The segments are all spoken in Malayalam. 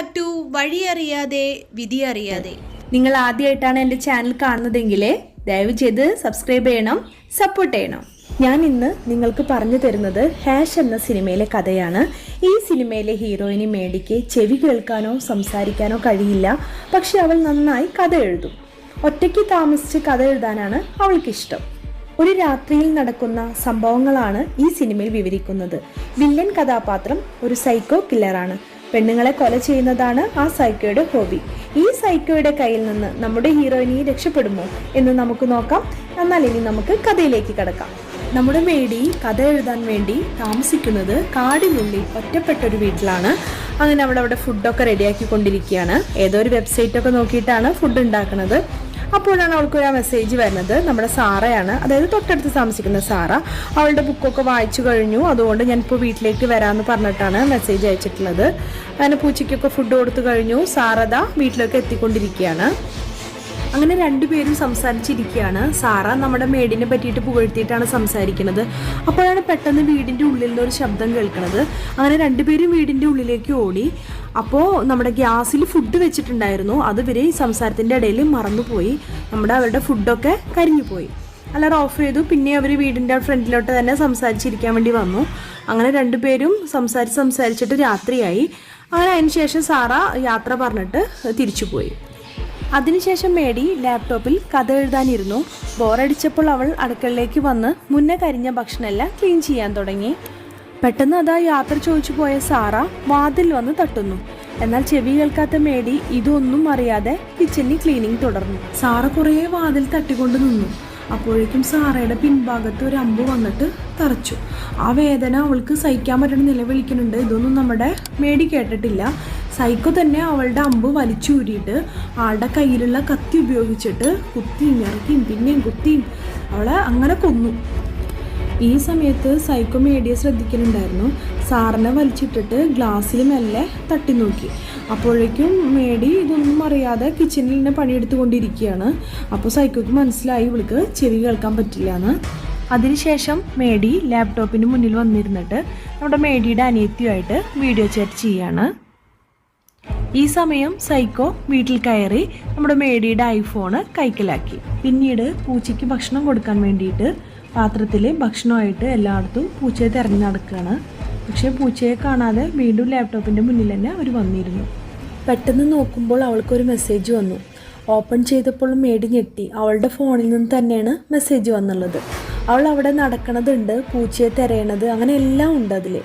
ബാക്ക് ടു വഴി അറിയാതെ വിധി അറിയാതെ. നിങ്ങൾ ആദ്യമായിട്ടാണ് എന്റെ ചാനൽ കാണുന്നതെങ്കിൽ ദയവ് ചെയ്ത് സബ്സ്ക്രൈബ് ചെയ്യണം സപ്പോർട്ട് ചെയ്യണം. ഞാൻ ഇന്ന് നിങ്ങൾക്ക് പറഞ്ഞു തരുന്നത് ഹാഷ് എന്ന സിനിമയിലെ കഥയാണ്. ഈ സിനിമയിലെ ഹീറോയിന് മേടിക്ക് ചെവി കേൾക്കാനോ സംസാരിക്കാനോ കഴിയില്ല. പക്ഷെ അവൾ നന്നായി കഥ എഴുതും. ഒറ്റയ്ക്ക് താമസിച്ച് കഥ എഴുതാനാണ് അവൾക്കിഷ്ടം. ഒരു രാത്രിയിൽ നടക്കുന്ന സംഭവങ്ങളാണ് ഈ സിനിമയിൽ വിവരിക്കുന്നത്. വില്ലൻ കഥാപാത്രം ഒരു സൈക്കോ കില്ലറാണ് പെണ്ണുങ്ങളെ കൊല ചെയ്യുന്നതാണ് ആ സൈക്കോയുടെ ഹോബി ഈ സൈക്കോയുടെ കയ്യിൽ നിന്ന് നമ്മുടെ ഹീറോയിനി രക്ഷപ്പെടുമോ എന്ന് നമുക്ക് നോക്കാം. എന്നാൽ ഇനി നമുക്ക് കഥയിലേക്ക് കടക്കാം. നമ്മുടെ മേടി കഥ എഴുതാൻ വേണ്ടി താമസിക്കുന്നത് കാടിനുള്ളിൽ ഒറ്റപ്പെട്ട ഒരു വീട്ടിലാണ്. അങ്ങനെ അവിടെ അവിടെ ഫുഡൊക്കെ റെഡിയാക്കി കൊണ്ടിരിക്കുകയാണ് ഏതോ ഒരു വെബ്സൈറ്റൊക്കെ നോക്കിയിട്ടാണ് ഫുഡ് ഉണ്ടാക്കുന്നത്. അപ്പോഴാണ് അവൾക്ക് ഒരു മെസ്സേജ് വരുന്നത്. നമ്മുടെ സാറയാണ്. അതായത് തൊട്ടടുത്ത് താമസിക്കുന്ന സാറ. അവളുടെ ബുക്കൊക്കെ വായിച്ചു കഴിഞ്ഞു. അതുകൊണ്ട് ഞാനിപ്പോൾ വീട്ടിലേക്ക് വരാമെന്ന് പറഞ്ഞിട്ടാണ് മെസ്സേജ് അയച്ചിട്ടുള്ളത്. അങ്ങനെ പൂച്ചയ്ക്കൊക്കെ ഫുഡ് കൊടുത്തു കഴിഞ്ഞു. സാറത വീട്ടിലേക്ക് എത്തിക്കൊണ്ടിരിക്കുകയാണ്. അങ്ങനെ രണ്ടുപേരും സംസാരിച്ചിരിക്കുകയാണ്. സാറ നമ്മുടെ മേഡിനെ പറ്റിയിട്ട് പുകഴ്ത്തിയിട്ടാണ് സംസാരിക്കുന്നത്. അപ്പോഴാണ് പെട്ടെന്ന് വീടിന്റെ ഉള്ളിൽ ഒരു ശബ്ദം കേൾക്കുന്നത് അങ്ങനെ രണ്ടുപേരും വീടിന്റെ ഉള്ളിലേക്ക് ഓടി. അപ്പോൾ നമ്മുടെ ഗ്യാസിൽ ഫുഡ് വെച്ചിട്ടുണ്ടായിരുന്നു. അത് ഇവർ സംസാരത്തിന്റെ ഇടയിൽ മറന്നുപോയി. നമ്മുടെ അവരുടെ ഫുഡൊക്കെ കരിഞ്ഞു പോയി അല്ലാതെ ഓഫ് ചെയ്തു. പിന്നെ അവർ വീടിന്റെ ഫ്രണ്ടിലോട്ട് തന്നെ സംസാരിച്ചിരിക്കാൻ വേണ്ടി വന്നു. അങ്ങനെ രണ്ടുപേരും സംസാരിച്ച് സംസാരിച്ചിട്ട് രാത്രിയായി. അങ്ങനെ അതിന് ശേഷം സാറ യാത്ര പറഞ്ഞിട്ട് തിരിച്ചു പോയി അതിനുശേഷം മേടി ലാപ്ടോപ്പിൽ കഥ എഴുതാനിരുന്നു. ബോറടിച്ചപ്പോൾ അവൾ അടുക്കളയിലേക്ക് വന്ന് മുന്നേ കരിഞ്ഞ ഭക്ഷണമെല്ലാം ക്ലീൻ ചെയ്യാൻ തുടങ്ങി. പെട്ടെന്ന് അതാ യാത്ര ചോദിച്ചു പോയ സാറ വാതിൽ വന്ന് തട്ടുന്നു. എന്നാൽ ചെവി കേൾക്കാത്ത മേടി ഇതൊന്നും അറിയാതെ കിച്ചണിൽ ക്ലീനിങ് തുടർന്നു. സാറ കുറേ വാതിൽ തട്ടിക്കൊണ്ട് നിന്നു. അപ്പോഴേക്കും സാറയുടെ പിൻഭാഗത്ത് ഒരു അമ്പ് വന്നിട്ട് തറച്ചു. ആ വേദന അവൾക്ക് സഹിക്കാൻ പറ്റുന്ന നിലവിളിക്കുന്നുണ്ട് ഇതൊന്നും നമ്മുടെ മേടി കേട്ടിട്ടില്ല. സൈക്കോ തന്നെ അവളുടെ അമ്പ് വലിച്ചൂരിയിട്ട് ആളുടെ കയ്യിലുള്ള കത്തി ഉപയോഗിച്ചിട്ട് കുത്തിയും ഇറക്കിയും പിന്നെയും കുത്തിയും അവളെ അങ്ങനെ കൊന്നു. ഈ സമയത്ത് സൈക്കോ മേടിയെ ശ്രദ്ധിക്കുന്നുണ്ടായിരുന്നു സാറിനെ വലിച്ചിട്ടിട്ട് ഗ്ലാസ്സിൽ മെല്ലെ തട്ടി നോക്കി. അപ്പോഴേക്കും മേടി ഇതൊന്നും അറിയാതെ കിച്ചണിൽ തന്നെ പണിയെടുത്തുകൊണ്ടിരിക്കുകയാണ്. അപ്പോൾ സൈക്കോക്ക് മനസ്സിലായി ഇവൾക്ക് ചെവി കേൾക്കാൻ പറ്റില്ല എന്ന് അതിനുശേഷം മേടി ലാപ്ടോപ്പിന് മുന്നിൽ വന്നിരുന്നിട്ട് നമ്മുടെ മേടിയുടെ അനിയത്തിയുമായിട്ട് വീഡിയോ ചാറ്റ് ചെയ്യാണ്. ഈ സമയം സൈക്കോ വീട്ടിൽ കയറി നമ്മുടെ മേടിയുടെ ഐഫോണ് കൈക്കലാക്കി. പിന്നീട് പൂച്ചയ്ക്ക് ഭക്ഷണം കൊടുക്കാൻ വേണ്ടിയിട്ട് പാത്രത്തിൽ ഭക്ഷണമായിട്ട് എല്ലായിടത്തും പൂച്ചയെ തിരഞ്ഞു നടക്കുകയാണ്. പക്ഷേ പൂച്ചയെ കാണാതെ വീണ്ടും ലാപ്ടോപ്പിന്റെ മുന്നിൽ തന്നെ അവർ വന്നിരുന്നു. പെട്ടെന്ന് നോക്കുമ്പോൾ അവൾക്കൊരു മെസ്സേജ് വന്നു. ഓപ്പൺ ചെയ്തപ്പോൾ മേടി ഞെട്ടി. അവളുടെ ഫോണിൽ നിന്ന് തന്നെയാണ് മെസ്സേജ് വന്നുള്ളത്. അവൾ അവിടെ നടക്കണതുണ്ട് പൂച്ചയെ തിരയണത് അങ്ങനെ എല്ലാം ഉണ്ട് അതിൽ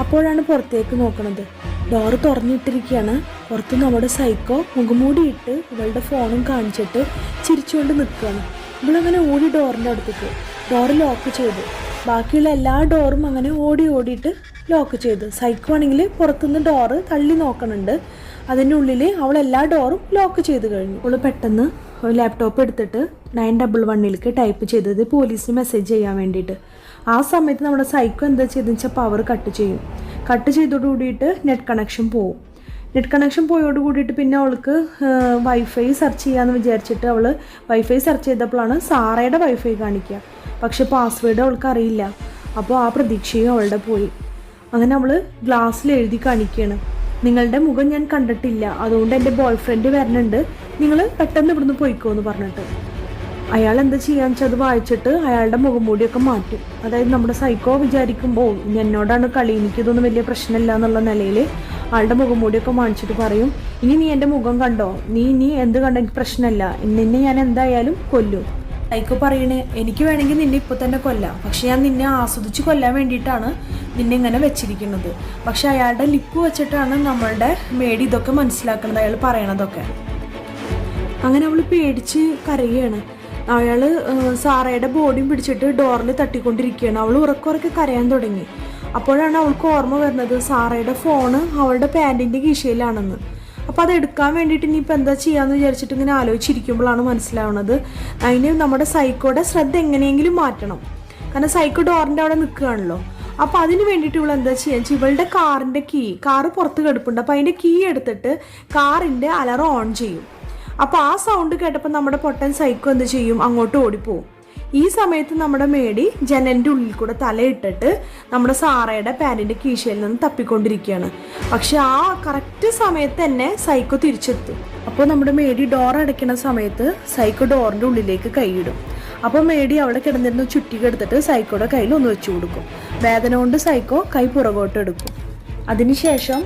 അപ്പോഴാണ് പുറത്തേക്ക് നോക്കണത്. ഡോറ് തുറന്നിട്ടിരിക്കുകയാണ്. പുറത്ത് നമ്മുടെ സൈക്കോ മുഖമൂടിയിട്ട് ഇവളുടെ ഫോണും കാണിച്ചിട്ട് ചിരിച്ചുകൊണ്ട് നിൽക്കുകയാണ്. ഇവളങ്ങനെ ഓടി ഡോറിന്റെ അടുത്തേക്ക്. ഡോറ് ലോക്ക് ചെയ്തു. ബാക്കിയുള്ള എല്ലാ ഡോറും അങ്ങനെ ഓടി ഓടിയിട്ട് ലോക്ക് ചെയ്തു. സൈക്കോ ആണെങ്കിൽ പുറത്തുനിന്ന് ഡോറ് തള്ളി നോക്കണുണ്ട്. അതിന്റെ ഉള്ളിൽ അവൾ എല്ലാ ഡോറും ലോക്ക് ചെയ്ത് കഴിഞ്ഞു. അവൾ പെട്ടെന്ന് ലാപ്ടോപ്പ് എടുത്തിട്ട് നയൻ ഡബിൾ വണ്ണിലേക്ക് ടൈപ്പ് ചെയ്തത് പോലീസിന് മെസ്സേജ് ചെയ്യാൻ വേണ്ടിയിട്ട്. ആ സമയത്ത് നമ്മുടെ സൈക്കോ എന്താ ചെയ്തെന്ന് വെച്ചാൽ പവർ കട്ട് ചെയ്യും. കട്ട് ചെയ്തോടുകൂടിയിട്ട് നെറ്റ് കണക്ഷൻ പോവും. നെറ്റ് കണക്ഷൻ പോയോട് കൂടിയിട്ട് പിന്നെ അവൾക്ക് വൈഫൈ സെർച്ച് ചെയ്യാമെന്ന് വിചാരിച്ചിട്ട് അവൾ വൈഫൈ സെർച്ച് ചെയ്തപ്പോഴാണ് സാറയുടെ വൈഫൈ കാണിക്കുക. പക്ഷെ പാസ്വേഡ് അവൾക്ക് അറിയില്ല. അപ്പോൾ ആ പ്രതീക്ഷയും അവളുടെ പോയി. അങ്ങനെ അവൾ ഗ്ലാസ്സിൽ എഴുതി കാണിക്കുകയാണ്. നിങ്ങളുടെ മുഖം ഞാൻ കണ്ടിട്ടില്ല. അതുകൊണ്ട് എന്റെ ബോയ് ഫ്രണ്ട് വരുന്നുണ്ട് നിങ്ങൾ പെട്ടെന്ന് ഇവിടുന്ന് പോയിക്കോ എന്ന് പറഞ്ഞിട്ട്. അയാൾ എന്താ ചെയ്യാന്ന് വെച്ചാൽ അത് വായിച്ചിട്ട് അയാളുടെ മുഖം മുഖംമൂടിയൊക്കെ മാറ്റും. അതായത് നമ്മുടെ സൈക്കോ വിചാരിക്കുമ്പോൾ എന്നോടാണ് കളി. എനിക്കിതൊന്നും വലിയ പ്രശ്നമില്ല എന്നുള്ള നിലയിൽ ആളുടെ മുഖം മൂടിയൊക്കെ മാണിച്ചിട്ട് പറയും ഇനി നീ എന്റെ മുഖം കണ്ടോ? നീ നീ എന്ത് കണ്ടോ? എനിക്ക് പ്രശ്നമല്ല. നിന്നെ ഞാൻ എന്തായാലും കൊല്ലും. സൈക്കോ പറയണേ എനിക്ക് വേണമെങ്കിൽ നിന്നെ ഇപ്പോൾ തന്നെ കൊല്ലാം. പക്ഷെ ഞാൻ നിന്നെ ആസ്വദിച്ച് കൊല്ലാൻ വേണ്ടിയിട്ടാണ് നിന്നെ ഇങ്ങനെ വെച്ചിരിക്കുന്നത്. പക്ഷെ അയാളുടെ ലിപ്പ് വെച്ചിട്ടാണ് നമ്മളുടെ മേടി ഇതൊക്കെ മനസ്സിലാക്കുന്നത് അയാൾ പറയണതൊക്കെ. അങ്ങനെ അവൾ പേടിച്ച് കരയുകയാണ് അയാൾ സാറയുടെ ബോഡിയും പിടിച്ചിട്ട് ഡോറിൽ തട്ടിക്കൊണ്ടിരിക്കുകയാണ്. അവൾ ഉറക്കുറക്കെ കരയാൻ തുടങ്ങി. അപ്പോഴാണ് അവൾക്ക് ഓർമ്മ വരുന്നത് സാറയുടെ ഫോണ് അവളുടെ പാന്റിന്റെ കീശയിലാണെന്ന്. അപ്പോൾ അത് എടുക്കാൻ വേണ്ടിയിട്ട് ഇനിയിപ്പോൾ എന്താ ചെയ്യാന്ന് വിചാരിച്ചിട്ട് ഇങ്ങനെ ആലോചിച്ചിരിക്കുമ്പോഴാണ് മനസ്സിലാവുന്നത് അതിന് നമ്മുടെ സൈക്കോടെ ശ്രദ്ധ എങ്ങനെയെങ്കിലും മാറ്റണം. കാരണം സൈക്കോ ഡോറിന്റെ അവിടെ നിൽക്കുകയാണല്ലോ. അപ്പോൾ അതിന് വേണ്ടിയിട്ട് ഇവൾ എന്താ ചെയ്യാന്ന് വെച്ചാൽ ഇവളുടെ കാറിന്റെ കീ കാറ് പുറത്ത് കിടപ്പുണ്ട്. അപ്പോൾ അതിന്റെ കീ എടുത്തിട്ട് കാറിന്റെ അലറം ഓൺ ചെയ്യും. അപ്പോൾ ആ സൗണ്ട് കേട്ടപ്പോൾ നമ്മുടെ പൊട്ടൻ സൈക്കോ എന്ത് ചെയ്യും? അങ്ങോട്ട് ഓടിപ്പോവും. ഈ സമയത്ത് നമ്മുടെ മേടി ജനലിന്റെ ഉള്ളിൽ കൂടെ തലയിട്ടിട്ട് നമ്മുടെ സാറയുടെ പാന്റിന്റെ കീശയിൽ നിന്ന് തപ്പിക്കൊണ്ടിരിക്കുകയാണ്. പക്ഷെ ആ കറക്റ്റ് സമയത്ത് തന്നെ സൈക്കോ തിരിച്ചെത്തും. അപ്പോൾ നമ്മുടെ മേടി ഡോർ അടയ്ക്കുന്ന സമയത്ത് സൈക്കോ ഡോറിന്റെ ഉള്ളിലേക്ക് കൈയിടും. അപ്പോൾ മേടി അവിടെ കിടന്നിരുന്ന ചുറ്റിക്കെടുത്തിട്ട് സൈക്കോയുടെ കയ്യിൽ ഒന്ന് വെച്ചു കൊടുക്കും. വേദന കൊണ്ട് സൈക്കോ കൈ പുറകോട്ട് എടുക്കും. അതിനുശേഷം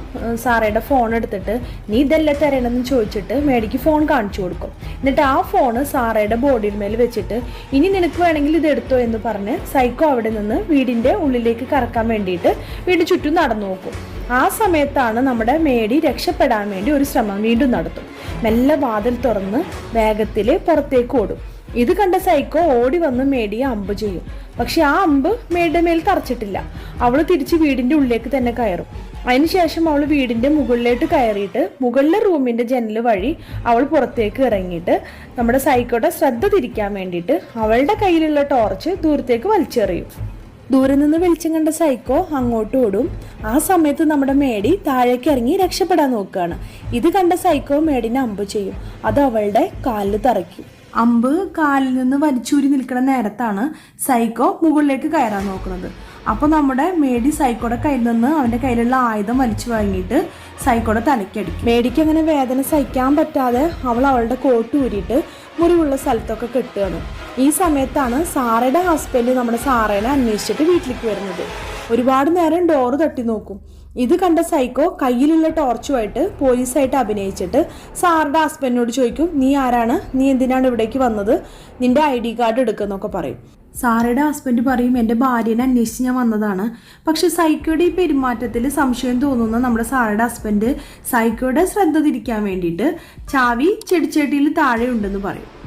സാറയുടെ ഫോൺ എടുത്തിട്ട് നീ ഇതെല്ലാം തരണമെന്ന് ചോദിച്ചിട്ട് മേടിക്ക് ഫോൺ കാണിച്ചു കൊടുക്കും. എന്നിട്ട് ആ ഫോണ് സാറയുടെ ബോഡിയിന്മേൽ വെച്ചിട്ട് ഇനി നിനക്ക് വേണമെങ്കിൽ ഇത് എടുത്തോ എന്ന് പറഞ്ഞ് സൈക്കോ അവിടെ നിന്ന് വീടിന്റെ ഉള്ളിലേക്ക് കറക്കാൻ വേണ്ടിയിട്ട് വീട് ചുറ്റും നടന്നു നോക്കും. ആ സമയത്താണ് നമ്മുടെ മേടി രക്ഷപ്പെടാൻ വേണ്ടി ഒരു ശ്രമം വീണ്ടും നടത്തും. മെല്ലെ വാതിൽ തുറന്ന് വേഗത്തിൽ പുറത്തേക്ക് ഓടും. ഇത് കണ്ട സൈക്കോ ഓടി വന്ന് മേടിയെ അമ്പ് ചെയ്യും. പക്ഷെ ആ അമ്പ് മേടിയുടെ മേൽ തറച്ചിട്ടില്ല. അവൾ തിരിച്ച് വീടിന്റെ ഉള്ളിലേക്ക് തന്നെ കയറും. അതിനുശേഷം അവൾ വീടിന്റെ മുകളിലോട്ട് കയറിയിട്ട് മുകളിലെ റൂമിന്റെ ജനൽ വഴി അവൾ പുറത്തേക്ക് ഇറങ്ങിയിട്ട് നമ്മുടെ സൈക്കോട്ടെ ശ്രദ്ധ തിരിക്കാൻ വേണ്ടിയിട്ട് അവളുടെ കയ്യിലുള്ള ടോർച്ച് ദൂരത്തേക്ക് വലിച്ചെറിയും. ദൂരെ നിന്ന് വെളിച്ചം കണ്ട സൈക്കോ അങ്ങോട്ട് ഓടും. ആ സമയത്ത് നമ്മുടെ മേടി താഴേക്ക് ഇറങ്ങി രക്ഷപ്പെടാൻ നോക്കുകയാണ്. ഇത് കണ്ട സൈക്കോ മേടിനെ അമ്പ് ചെയ്യും. അത് അവളുടെ കാലിൽ തറയ്ക്കും. അമ്പ് കാലിൽ നിന്ന് വലിച്ചൂരി നിൽക്കുന്ന നേരത്താണ് സൈക്കോ മുകളിലേക്ക് കയറാൻ നോക്കുന്നത്. അപ്പോൾ നമ്മുടെ മേടി സൈക്കോടെ കയ്യിൽ നിന്ന് അവന്റെ കയ്യിലുള്ള ആയുധം വലിച്ചു വാങ്ങിയിട്ട് സൈക്കോടെ തലയ്ക്കടിക്കും മേടിക്ക് അങ്ങനെ വേദന സഹിക്കാൻ പറ്റാതെ അവൾ അവളുടെ കോട്ട് ഊരിയിട്ട് മുറിവുള്ള സ്ഥലത്തൊക്കെ കെട്ടുകയാണ്. ഈ സമയത്താണ് സാറയുടെ ഹസ്ബൻഡ് നമ്മുടെ സാറേനെ അന്വേഷിച്ചിട്ട് വീട്ടിലേക്ക് വരുന്നത്. ഒരുപാട് നേരം ഡോറ് തട്ടി നോക്കും. ഇത് കണ്ട സൈക്കോ കയ്യിലുള്ള ടോർച്ചുമായിട്ട് പോലീസായിട്ട് അഭിനയിച്ചിട്ട് സാറുടെ ഹസ്ബൻഡിനോട് ചോദിക്കും നീ ആരാണ്? നീ എന്തിനാണ് ഇവിടേക്ക് വന്നത്? നിന്റെ ഐ ഡി കാർഡ് എടുക്കുന്നൊക്കെ പറയും. സാറയുടെ ഹസ്ബൻഡ് പറയും എന്റെ ഭാര്യനെ അന്വേഷിച്ച് ഞാൻ വന്നതാണ്. പക്ഷെ സൈക്കോയുടെ ഈ പെരുമാറ്റത്തിൽ സംശയം തോന്നുന്ന നമ്മുടെ സാറയുടെ ഹസ്ബൻഡ് സൈക്കോയുടെ ശ്രദ്ധ തിരിക്കാൻ വേണ്ടിയിട്ട് ചാവി ചെടിച്ചട്ടിയിൽ താഴെ ഉണ്ടെന്ന് പറയും.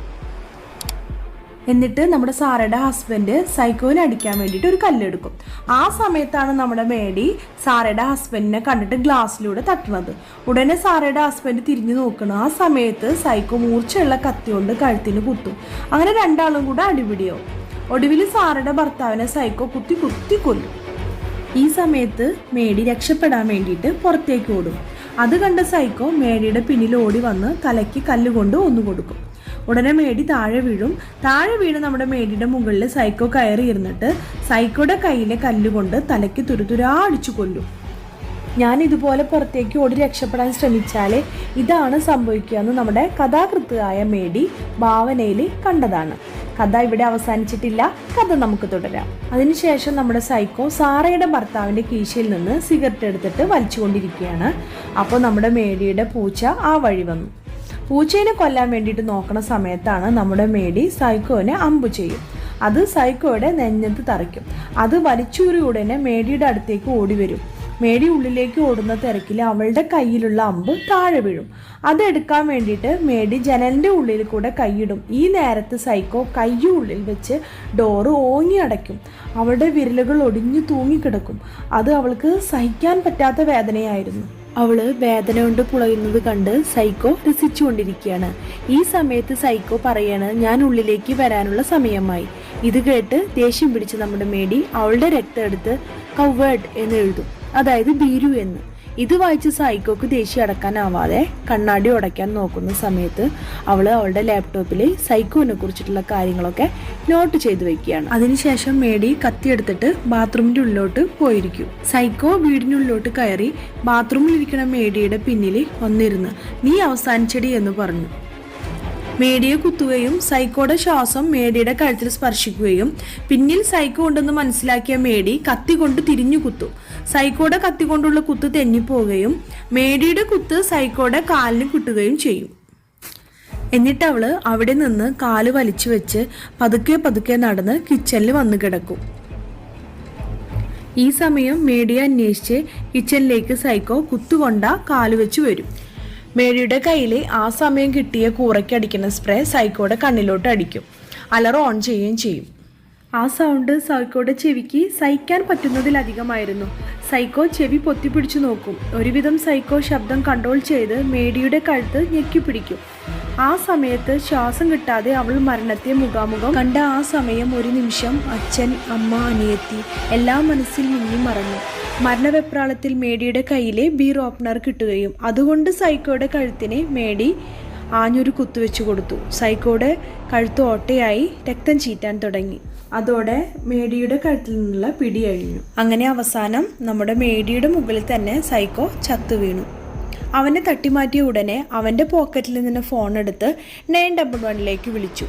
എന്നിട്ട് നമ്മുടെ സാറയുടെ ഹസ്ബൻഡ് സൈക്കോനെ അടിക്കാൻ വേണ്ടിയിട്ട് ഒരു കല്ലെടുക്കും. ആ സമയത്താണ് നമ്മുടെ മേടി സാറയുടെ ഹസ്ബൻഡിനെ കണ്ടിട്ട് ഗ്ലാസ്സിലൂടെ തട്ടുന്നത്. ഉടനെ സാറയുടെ ഹസ്ബൻഡ് തിരിഞ്ഞു നോക്കണം. ആ സമയത്ത് സൈക്കോ മൂർച്ചയുള്ള കത്തി കൊണ്ട് കഴുത്തിന് കുത്തും. അങ്ങനെ രണ്ടാളും കൂടെ അടിപിടിയാവും. ഒടുവിൽ സാറുടെ ഭർത്താവിനെ സൈക്കോ കുത്തി കുത്തി കൊല്ലും. ഈ സമയത്ത് മേടി രക്ഷപ്പെടാൻ വേണ്ടിയിട്ട് പുറത്തേക്ക് ഓടും. അത് കണ്ട സൈക്കോ മേടിയുടെ പിന്നിൽ ഓടി വന്ന് തലയ്ക്ക് കല്ലുകൊണ്ട് ഒന്ന് കൊടുക്കും. ഉടനെ മേടി താഴെ വീഴും. താഴെ വീണ് നമ്മുടെ മേടിയുടെ മുകളിൽ സൈക്കോ കയറി ഇരുന്നിട്ട് സൈക്കോയുടെ കയ്യിലെ കല്ലുകൊണ്ട് തലയ്ക്ക് തുരുതുരാ അടിച്ചു കൊല്ലും. ഞാൻ ഇതുപോലെ പുറത്തേക്ക് ഓടി രക്ഷപ്പെടാൻ ശ്രമിച്ചാൽ ഇതാണ് സംഭവിക്കുക എന്ന് നമ്മുടെ കഥാകൃത്തായ മേടി ഭാവനയിൽ കണ്ടതാണ്. കഥ ഇവിടെ അവസാനിച്ചിട്ടില്ല. കഥ നമുക്ക് തുടരാം. അതിനുശേഷം നമ്മുടെ സൈക്കോ സാറയുടെ ഭർത്താവിന്റെ കീശയിൽ നിന്ന് സിഗരറ്റ് എടുത്തിട്ട് വലിച്ചുകൊണ്ടിരിക്കുകയാണ്. അപ്പോൾ നമ്മുടെ മേടിയുടെ പൂച്ച ആ വഴി വന്നു. പൂച്ചേനെ കൊല്ലാൻ വേണ്ടിയിട്ട് നോക്കുന്ന സമയത്താണ് നമ്മുടെ മേടി സൈക്കോനെ അമ്പു ചെയ്യും. അത് സൈക്കോയുടെ നെഞ്ഞത്ത് തറയ്ക്കും. അത് വലിച്ചൂരി ഉടനെ മേടിയുടെ അടുത്തേക്ക് ഓടി വരും മേടി ഉള്ളിലേക്ക് ഓടുന്ന തിരക്കിൽ അവളുടെ കയ്യിലുള്ള അമ്പ് താഴെ വീഴും. അതെടുക്കാൻ വേണ്ടിയിട്ട് മേടി ജനലിന്റെ ഉള്ളിൽ കൂടെ കൈയിടും. ഈ നേരത്ത് സൈക്കോ കയ്യു ഉള്ളിൽ വെച്ച് ഡോറ് ഓങ്ങി അടയ്ക്കും. അവളുടെ വിരലുകൾ ഒടിഞ്ഞു തൂങ്ങിക്കിടക്കും. അത് അവൾക്ക് സഹിക്കാൻ പറ്റാത്ത വേദനയായിരുന്നു. അവൾ വേദന കൊണ്ട് പുളയുന്നത് കണ്ട് സൈക്കോ രസിച്ചുകൊണ്ടിരിക്കുകയാണ്. ഈ സമയത്ത് സൈക്കോ പറയാണ് ഞാൻ ഉള്ളിലേക്ക് വരാനുള്ള സമയമായി. ഇത് കേട്ട് ദേഷ്യം പിടിച്ച് നമ്മുടെ മേടി അവളുടെ രക്തം എടുത്ത് കവേർഡ് എന്ന് എഴുതും. അതായത് ബീരു എന്ന്. ഇത് വായിച്ച് സൈക്കോക്ക് ദേഷ്യം അടക്കാനാവാതെ കണ്ണാടി ഉടയ്ക്കാൻ നോക്കുന്ന സമയത്ത് അവൾ അവളുടെ ലാപ്ടോപ്പിൽ സൈക്കോനെ കുറിച്ചിട്ടുള്ള കാര്യങ്ങളൊക്കെ നോട്ട് ചെയ്തു വെക്കുകയാണ്. അതിനുശേഷം മേടി കത്തിയെടുത്തിട്ട് ബാത്റൂമിന്റെ ഉള്ളിലോട്ട് പോയിരിക്കും. സൈക്കോ വീടിനുള്ളിലോട്ട് കയറി ബാത്റൂമിൽ ഇരിക്കുന്ന മേടിയുടെ പിന്നിൽ വന്നിരുന്ന് നീ അവസാനിച്ചടി എന്ന് പറഞ്ഞു. മേഡിയെ കുത്തുകയും സൈക്കോയുടെ ശ്വാസം മേടിയുടെ കഴുത്തിൽ സ്പർശിക്കുകയും പിന്നിൽ സൈക്കോ ഉണ്ടെന്ന് മനസ്സിലാക്കിയ മേടി കത്തി കൊണ്ട് തിരിഞ്ഞു കുത്തു. സൈക്കോയുടെ കത്തി കൊണ്ടുള്ള കുത്ത് തെന്നിപ്പോവുകയും മേടിയുടെ കുത്ത് സൈക്കോയുടെ കാലിന് കുട്ടുകയും ചെയ്യും. എന്നിട്ട് അവൾ അവിടെ നിന്ന് കാൽ വലിച്ചു വെച്ച് പതുക്കെ പതുക്കെ നടന്ന് കിച്ചണിൽ വന്നു കിടക്കും. ഈ സമയം മേടിയെ അന്വേഷിച്ച് കിച്ചണിലേക്ക് സൈക്കോ കുത്തുകൊണ്ട കാൽ വെച്ച് വരും. മേഡിയുടെ കയ്യിൽ ആ സമയം കിട്ടിയ കൂറയ്ക്ക് അടിക്കുന്ന സ്പ്രേ സൈക്കോയുടെ കണ്ണിലോട്ട് അടിക്കും. അലർ ഓൺ ചെയ്യുകയും ചെയ്യും. ആ സൗണ്ട് സൈക്കോയുടെ ചെവിക്ക് സഹിക്കാൻ പറ്റുന്നതിലധികമായിരുന്നു. സൈക്കോ ചെവി പൊത്തിപ്പിടിച്ചു നോക്കും. ഒരുവിധം സൈക്കോ ശബ്ദം കൺട്രോൾ ചെയ്ത് മേടിയുടെ കഴുത്ത് ഞെക്കിപ്പിടിക്കും. ആ സമയത്ത് ശ്വാസം കിട്ടാതെ അവൾ മരണത്തെ മുഖാമുഖം കണ്ട ആ സമയം ഒരു നിമിഷം അച്ഛൻ അമ്മ അനിയത്തി എല്ലാം മനസ്സിൽ മുങ്ങി മറഞ്ഞു മരണവെപ്രാളത്തിൽ മേഡിയുടെ കയ്യിലെ ബീർ ഓപ്പണർ കിട്ടുകയും അതുകൊണ്ട് സൈക്കോയുടെ കഴുത്തിനെ മേടി ആഞ്ഞൊരു കുത്തുവെച്ച് കൊടുത്തു. സൈക്കോയുടെ കഴുത്ത് ഓട്ടയായി രക്തം ചീറ്റാൻ തുടങ്ങി. അതോടെ മേഡിയുടെ കഴുത്തിൽ നിന്നുള്ള പിടി അഴിഞ്ഞു. അങ്ങനെ അവസാനം നമ്മുടെ മേഡിയുടെ മുകളിൽ തന്നെ സൈക്കോ ചത്തു വീണു. അവനെ തട്ടിമാറ്റിയ ഉടനെ അവന്റെ പോക്കറ്റിൽ നിന്ന് ഫോൺ എടുത്ത് നയൻ ഡബിൾ വണ്ണിലേക്ക് വിളിച്ചു.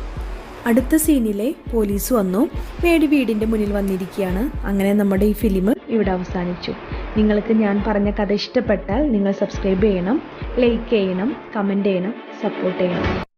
അടുത്ത സീനിലെ പോലീസ് വന്നു. മേടി വീടിന്റെ മുന്നിൽ വന്നിരിക്കുകയാണ്. അങ്ങനെ നമ്മുടെ ഈ ഫിലിം ഇവിടെ അവസാനിച്ചു. നിങ്ങൾക്ക് ഞാൻ പറഞ്ഞ കഥ ഇഷ്ടപ്പെട്ടാൽ നിങ്ങൾ സബ്സ്ക്രൈബ് ചെയ്യണം ലൈക്ക് ചെയ്യണം കമന്റ് ചെയ്യണം സപ്പോർട്ട് ചെയ്യണം.